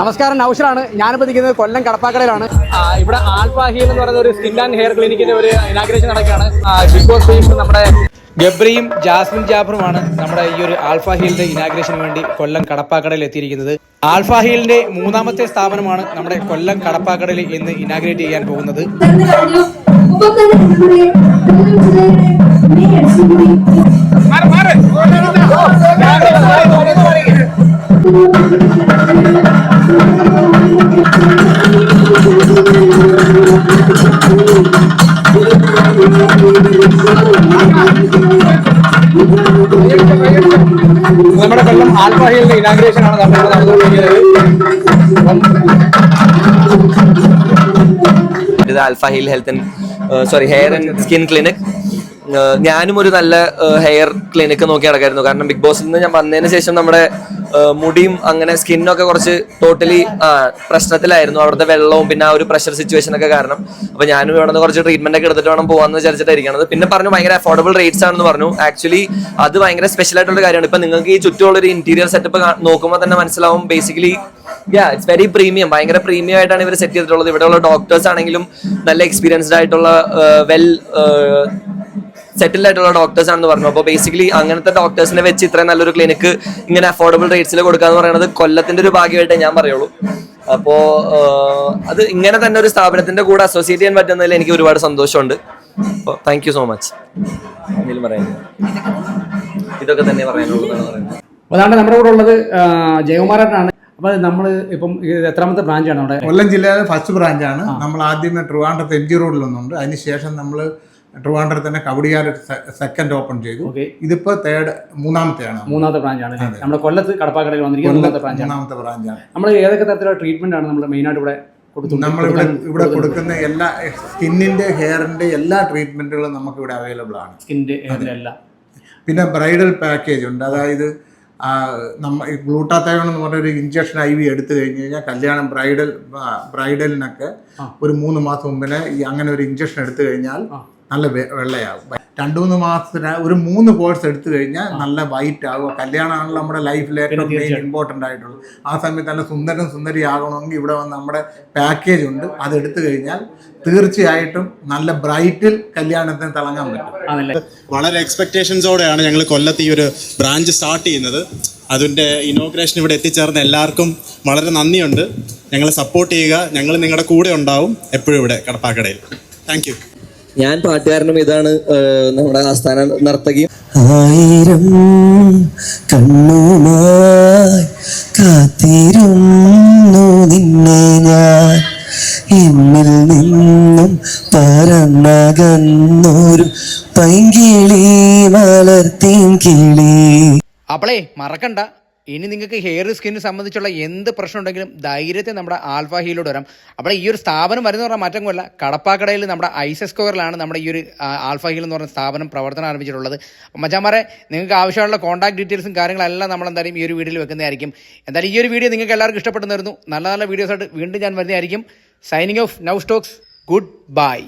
നമസ്കാരം നൗഷറാണ്. ഞാനിപ്പോൾ നിൽക്കുന്നത് കൊല്ലം കടപ്പാക്കടയിലാണ് ഇവിടെ ആൽഫാഹി ഹീൽ എന്ന് പറയുന്ന ഒരു സ്കിൻ ആൻഡ് ഹെയർ ക്ലിനിക്കിന്റെ ഒരു ഇനാഗ്രേഷൻ നടക്കുകയാണ്. ബിഗ് ബോസ് നമ്മുടെ ഗബ്രിയും ജാസ്മിൻ ജാഫറുമാണ് നമ്മുടെ ഈ ഒരു ആൽഫ ഹീലിന്റെ ഇനാഗ്രേഷന് വേണ്ടി കൊല്ലം കടപ്പാക്കടയിൽ എത്തിയിരിക്കുന്നത്. ആൽഫ ഹീലിന്റെ മൂന്നാമത്തെ സ്ഥാപനമാണ് നമ്മുടെ കൊല്ലം കടപ്പാക്കടയിൽ ഇന്ന് ഇനാഗ്രേറ്റ് ചെയ്യാൻ പോകുന്നത്. നമ്മുടെ കൊല്ലം ജില്ലയുടെ മേയർ ശ്രീമതി നമ്മുടെ കൊല്ലം ആൽഫ ഹീലിന്റെ ഇനാഗ്രേഷൻ ആണ് നമ്മൾ നടന്നുകൊണ്ടിരിക്കുന്നത്. ഇത് Alphaheal health and sorry hair and skin clinic. ഞാനും ഒരു നല്ല ഹെയർ ക്ലിനിക്ക് നോക്കി നടക്കായിരുന്നു. കാരണം ബിഗ് ബോസിൽ നിന്ന് ഞാൻ വന്നതിന് ശേഷം നമ്മുടെ മുടിയും അങ്ങനെ സ്കിന്നൊക്കെ കുറച്ച് ടോട്ടലി പ്രശ്നത്തിലായിരുന്നു. അവിടുത്തെ വെള്ളവും പിന്നെ ആ ഒരു പ്രഷർ സിറ്റുവേഷൻ ഒക്കെ കാരണം. അപ്പൊ ഞാനും ഇവിടെ നിന്ന് കുറച്ച് ട്രീറ്റ്മെന്റ് ഒക്കെ എടുത്തിട്ട് വേണം പോകാന്ന് വിചാരിച്ചിട്ടായിരിക്കണത് പിന്നെ പറഞ്ഞു ഭയങ്കര അഫോർഡബിൾ റേറ്റ്സ് ആണെന്ന് പറഞ്ഞു. ആക്ച്വലി അത് ഭയങ്കര സ്പെഷ്യൽ ആയിട്ടുള്ള കാര്യമാണ്. ഇപ്പൊ നിങ്ങൾക്ക് ഈ ചുറ്റുമുള്ള ഒരു ഇന്റീരിയർ സെറ്റപ്പ് നോക്കുമ്പോൾ തന്നെ മനസ്സിലാവും. Basically yeah it's very premium ഭയങ്കര പ്രീമിയം ആയിട്ടാണ് ഇവർ സെറ്റ് ചെയ്തിട്ടുള്ളത്. ഇവിടെയുള്ള ഡോക്ടേഴ്സ് ആണെങ്കിലും നല്ല എക്സ്പീരിയൻസ്ഡ് ആയിട്ടുള്ള വെൽ സെറ്റിൽഡ് ആയിട്ടുള്ള ഡോക്ടേഴ്സ് ആണെന്ന് പറഞ്ഞു. അപ്പോൾ ബേസിക്കലി അങ്ങനത്തെ ഡോക്ടേഴ്സിനെ വെച്ച് ഇത്രയും നല്ലൊരു ക്ലിനിക്ക് ഇങ്ങനെ അഫോർഡബിൾ റേറ്റ്സിൽ കൊടുക്കുക എന്ന് പറയുന്നത് കൊല്ലത്തിന്റെ ഒരു ഭാഗ്യമായിട്ടേ ഞാൻ പറയുള്ളൂ. അപ്പോ അത് ഇങ്ങനെ തന്നെ ഒരു സ്ഥാപനത്തിന്റെ കൂടെ അസോസിയേറ്റ് ചെയ്യാൻ പറ്റുന്നതിൽ എനിക്ക് ഒരുപാട് സന്തോഷമുണ്ട്. അപ്പോൾ താങ്ക് യു സോ മച്ച് എന്തെങ്കിലും പറയാനുണ്ടോ? ഇതൊക്കെ തന്നെ പറയാനുള്ളൂ എന്നാണ് പറയുന്നത്. അതാണ് നമ്മുടെ കൂടെ ഉള്ളത് ആ, ജയകുമാരനാണ് അപ്പോൾ നമ്മൾ ഇപ്പം എത്രാമത്തെ ബ്രാഞ്ചാണ് അവിടെ? കൊല്ലം ജില്ലയിലെ ഫസ്റ്റ് ബ്രാഞ്ചാണ് നമ്മൾ ആദ്യമേ ട്രിവാൻഡ്രത്ത് എം ജി റോഡിലൊന്നുണ്ട് അതിനുശേഷം നമ്മൾ ട്രിവാൻഡ്രത്ത് തന്നെ കവടിയാർ സെക്കൻഡ് ഓപ്പൺ ചെയ്തു. ഇതിപ്പോ തേർഡ് മൂന്നാമത്തെയാണ്. മൂന്നാമത്തെ ബ്രാഞ്ച് ബ്രാഞ്ചാണ് നമ്മുടെ കൊല്ലത്ത് കടപ്പാക്കടയിൽ വന്നിരിക്കുന്നത് മൂന്നാമത്തെ ബ്രാഞ്ചാണ് മൂന്നാമത്തെ ബ്രാഞ്ചാണ് നമ്മൾ ഏതൊക്കെ തരത്തിലുള്ള ട്രീറ്റ്മെന്റ് ആണ് നമ്മൾ മെയിനായിട്ട് ഇവിടെ നമ്മളിവിടെ ഇവിടെ കൊടുക്കുന്ന എല്ലാ സ്കിന്നിന്റെ ഹെയറിന്റെ എല്ലാ ട്രീറ്റ്മെന്റുകളും നമുക്ക് ഇവിടെ അവൈലബിൾ ആണ് സ്കിന്റെ എല്ലാം. പിന്നെ ബ്രൈഡൽ പാക്കേജ് ഉണ്ട്. അതായത് നമ്മ ഗ്ലൂട്ടാത്തയോൺ എന്ന് പറഞ്ഞ ഒരു ഇഞ്ചക്ഷൻ ഐ വി എടുത്തു കഴിഞ്ഞ് കഴിഞ്ഞാൽ കല്യാണം ബ്രൈഡൽ ബ്രൈഡലിനൊക്കെ ഒരു മൂന്ന് മാസം മുമ്പിനെ അങ്ങനെ ഒരു ഇഞ്ചക്ഷൻ എടുത്തു കഴിഞ്ഞാൽ. നല്ല വെ- വെള്ളയാകും രണ്ടു മൂന്ന് മാസത്തിന് ഒരു മൂന്ന് കോഴ്സ് എടുത്തു കഴിഞ്ഞാൽ നല്ല വൈറ്റ് ആകും കല്യാണമാണല്ലോ നമ്മുടെ ലൈഫിൽ ഏറ്റവും മെയിൻ ഇമ്പോർട്ടന്റ് ആയിട്ടുള്ളത് ആ സമയത്ത് നല്ല സുന്ദരം സുന്ദരി ആകണമെങ്കിൽ ഇവിടെ വന്ന് നമ്മുടെ പാക്കേജ് ഉണ്ട്. അത് എടുത്തു കഴിഞ്ഞാൽ തീർച്ചയായിട്ടും നല്ല ബ്രൈറ്റിൽ കല്യാണത്തിന് തിളങ്ങാൻ പറ്റും. വളരെ എക്സ്പെക്ടേഷൻസോടെയാണ് ഞങ്ങൾ കൊല്ലത്ത് ഈ ഒരു ബ്രാഞ്ച് സ്റ്റാർട്ട് ചെയ്യുന്നത്. അതിന്റെ ഇനോഗ്രേഷൻ ഇവിടെ എത്തിച്ചേർന്ന എല്ലാവർക്കും വളരെ നന്ദിയുണ്ട്. ഞങ്ങളെ സപ്പോർട്ട് ചെയ്യുക. ഞങ്ങൾ നിങ്ങളുടെ കൂടെ ഉണ്ടാവും. എപ്പോഴും ഇവിടെ കടപ്പാക്കടയിൽ. താങ്ക് യു ഞാൻ പാട്ടുകാരനും ഇതാണ് നമ്മുടെ ആസ്ഥാന നർത്തകി ആയിരം കണ്ണുമായി കാത്തിരുന്നു നിന്നെ ഞാൻ. എന്നിൽ നിന്നും പറന്നകന്നൊരു പൈങ്കിളി വളർത്തിൻ കിളി. അപ്പളേ മറക്കണ്ട. ഇനി നിങ്ങൾക്ക് ഹെയർ സ്കിന്നിനെ സംബന്ധിച്ചുള്ള എന്ത് പ്രശ്നം ഉണ്ടെങ്കിലും ധൈര്യത്തെ നമ്മുടെ ആൽഫ ഹീലോട് വരാം. അപ്പോൾ ഈ ഒരു സ്ഥാപനം വരുന്ന പറഞ്ഞാൽ മാറ്റമല്ല കടപ്പാക്കടയിൽ നമ്മുടെ ഐസ സ്ക്വയറിലാണ് നമ്മുടെ ഈ ഒരു ആൽഫ ഹീൽ എന്ന് പറഞ്ഞ സ്ഥാപനം പ്രവർത്തനം ആരംഭിച്ചിട്ടുള്ളത്. മച്ചാമാരെ നിങ്ങൾക്ക് ആവശ്യമുള്ള കോൺടാക്ട് ഡീറ്റെയിൽസും കാര്യങ്ങളെല്ലാം നമ്മൾ എന്തായാലും ഈ ഒരു വീഡിയോയിൽ വെക്കുന്നതായിരിക്കും. എന്തായാലും ഈ ഒരു വീഡിയോ നിങ്ങൾക്ക് എല്ലാവർക്കും ഇഷ്ടപ്പെടുന്നതായിരുന്നു നല്ല നല്ല വീഡിയോസായിട്ട് വീണ്ടും ഞാൻ വരുന്നതായിരിക്കും. Signing off now Stokes good bye